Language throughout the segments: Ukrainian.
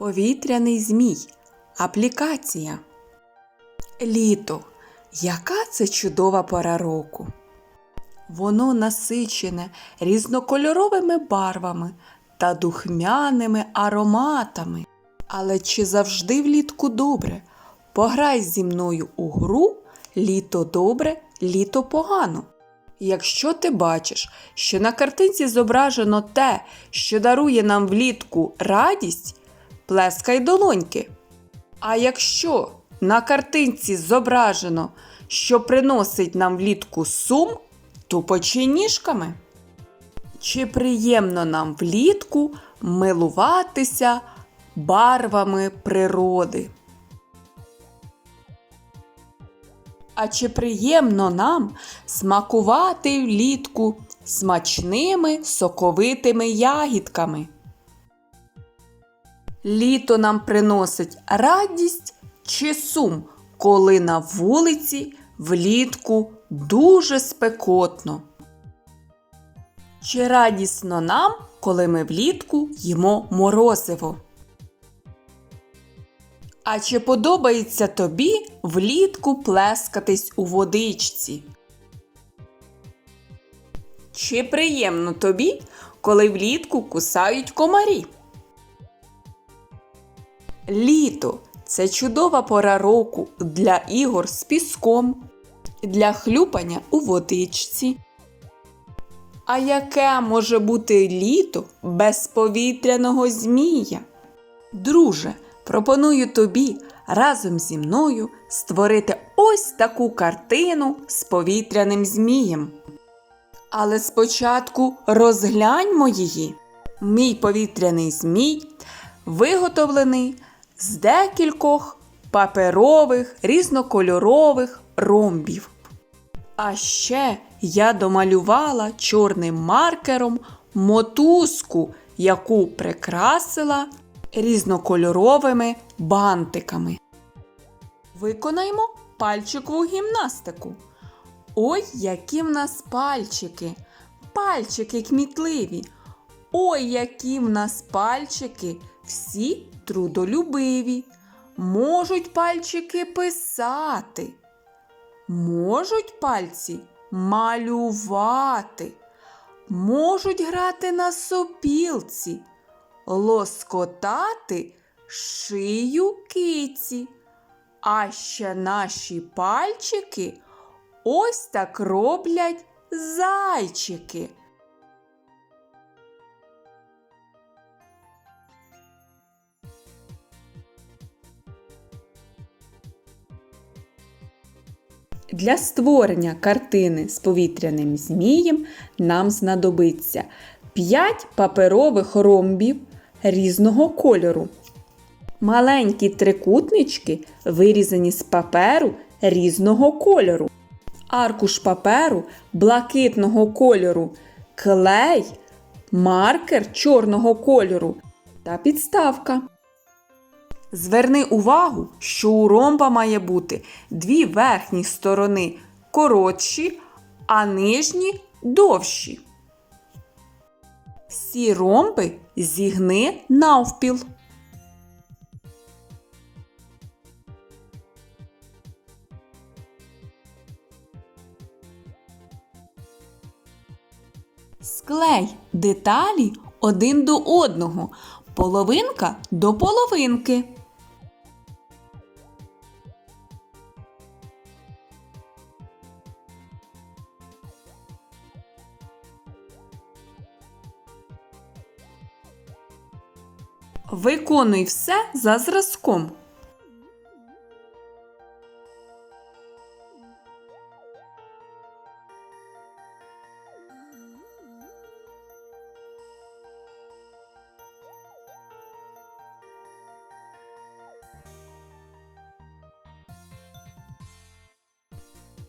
Повітряний змій. Аплікація. Літо. Яка це чудова пора року. Воно насичене різнокольоровими барвами та духмяними ароматами. Але чи завжди влітку добре? Пограй зі мною у гру літо добре, літо погано. Якщо ти бачиш, що на картинці зображено те, що дарує нам влітку радість, плескай долоньки. А якщо на картинці зображено, що приносить нам влітку сум, тупочи ніжками. Чи приємно нам влітку милуватися барвами природи? А чи приємно нам смакувати влітку смачними соковитими ягідками? Літо нам приносить радість чи сум, коли на вулиці влітку дуже спекотно? Чи радісно нам, коли ми влітку їмо морозиво? А чи подобається тобі влітку плескатись у водичці? Чи приємно тобі, коли влітку кусають комарі? Літо це чудова пора року для ігор з піском, для хлюпання у водичці. А яке може бути літо без повітряного змія? Друже, пропоную тобі разом зі мною створити ось таку картину з повітряним змієм. Але спочатку розгляньмо її. Мій повітряний змій виготовлений з декількох паперових різнокольорових ромбів. А ще я домалювала чорним маркером мотузку, яку прикрасила різнокольоровими бантиками. Виконаймо пальчикову гімнастику. Ой, які в нас пальчики! Пальчики кмітливі! Ой, які в нас пальчики! Всі трудолюбиві. Можуть пальчики писати. Можуть пальці малювати, можуть грати на сопілці, лоскотати шию киці. А ще наші пальчики ось так роблять зайчики. Для створення картини з повітряним змієм нам знадобиться 5 паперових ромбів різного кольору. Маленькі трикутнички вирізані з паперу різного кольору. Аркуш паперу блакитного кольору, клей, маркер чорного кольору та підставка. Зверни увагу, що у ромба має бути дві верхні сторони коротші, а нижні довші. Всі ромби зігни навпіл. Склей деталі один до одного, половинка до половинки. Виконуй все за зразком.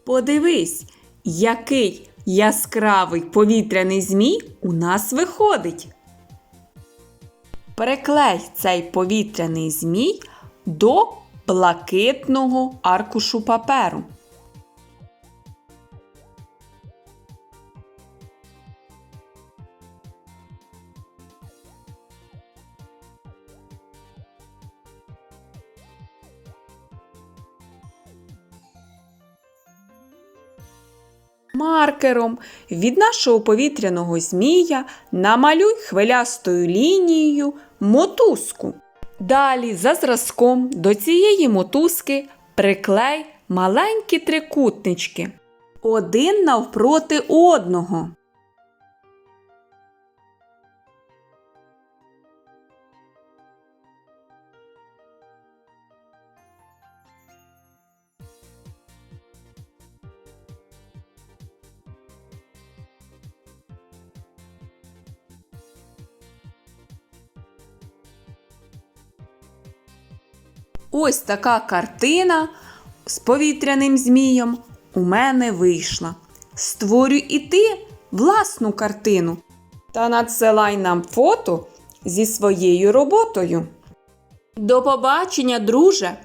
Подивись, який яскравий повітряний змій у нас виходить. Переклей цей повітряний змій до блакитного аркушу паперу. Маркером від нашого повітряного змія намалюй хвилястою лінією мотузку. Далі за зразком до цієї мотузки приклей маленькі трикутнички. Один навпроти одного. Ось така картина з повітряним змієм у мене вийшла. Створюй і ти власну картину та надсилай нам фото зі своєю роботою. До побачення, друже!